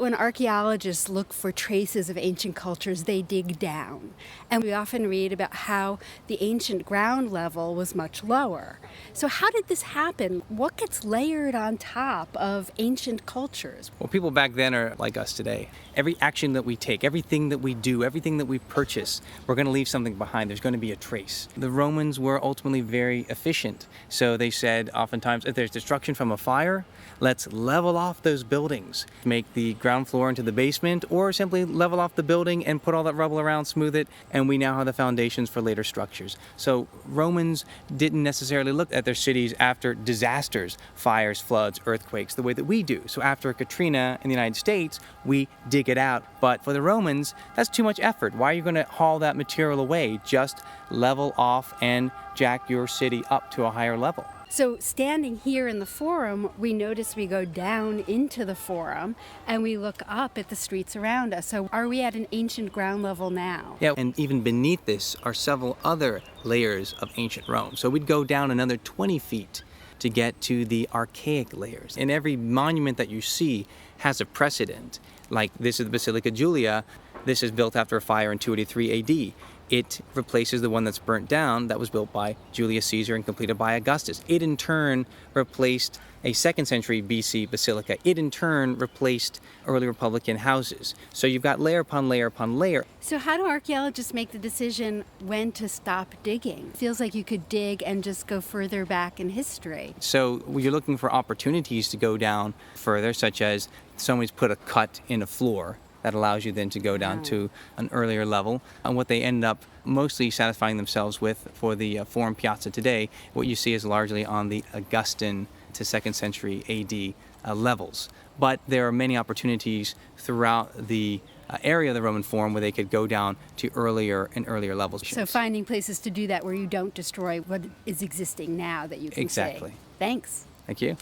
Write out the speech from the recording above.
when archaeologists look for traces of ancient cultures, they dig down. And we often read about how the ancient ground level was much lower. So, how did this happen? What gets layered on top of ancient cultures? Well, people back then are like us today. Every action that we take, everything that we do, everything that we purchase, we're going to leave something behind. There's going to be a trace. The Romans were ultimately very efficient. So they said oftentimes if there's destruction from a fire, let's level off those buildings, make the ground floor into the basement, or simply level off the building and put all that rubble around, smooth it, and we now have the foundations for later structures. So Romans didn't necessarily look at their cities after disasters, fires, floods, earthquakes, the way that we do. So after Katrina in the United States, we dig it out. But for the Romans, that's too much effort. Why are you going to haul that material away? Just level off and jack your city up to a higher level. So, standing here in the forum, we notice we go down into the forum and we look up at the streets around us. So, are we at an ancient ground level now? Yeah, and even beneath this are several other layers of ancient Rome. So, we'd go down another 20 feet to get to the archaic layers. And every monument that you see has a precedent. Like this is the Basilica Julia. This is built after a fire in 283 AD it replaces the one that's burnt down that was built by Julius Caesar and completed by Augustus. It in turn replaced a second century BC basilica. It in turn replaced early Republican houses. So you've got layer upon layer upon layer. So, how do archaeologists make the decision when to stop digging? It feels like you could dig and just go further back in history. So, you're looking for opportunities to go down further, such as somebody's put a cut in a floor that allows you then to go down to an earlier level. And what they end up mostly satisfying themselves with for the uh, Forum Piazza today, what you see is largely on the Augustan to second century AD uh, levels. But there are many opportunities throughout the uh, area of the Roman Forum where they could go down to earlier and earlier levels. So finding places to do that where you don't destroy what is existing now that you can exactly. See. Thanks. Thank you.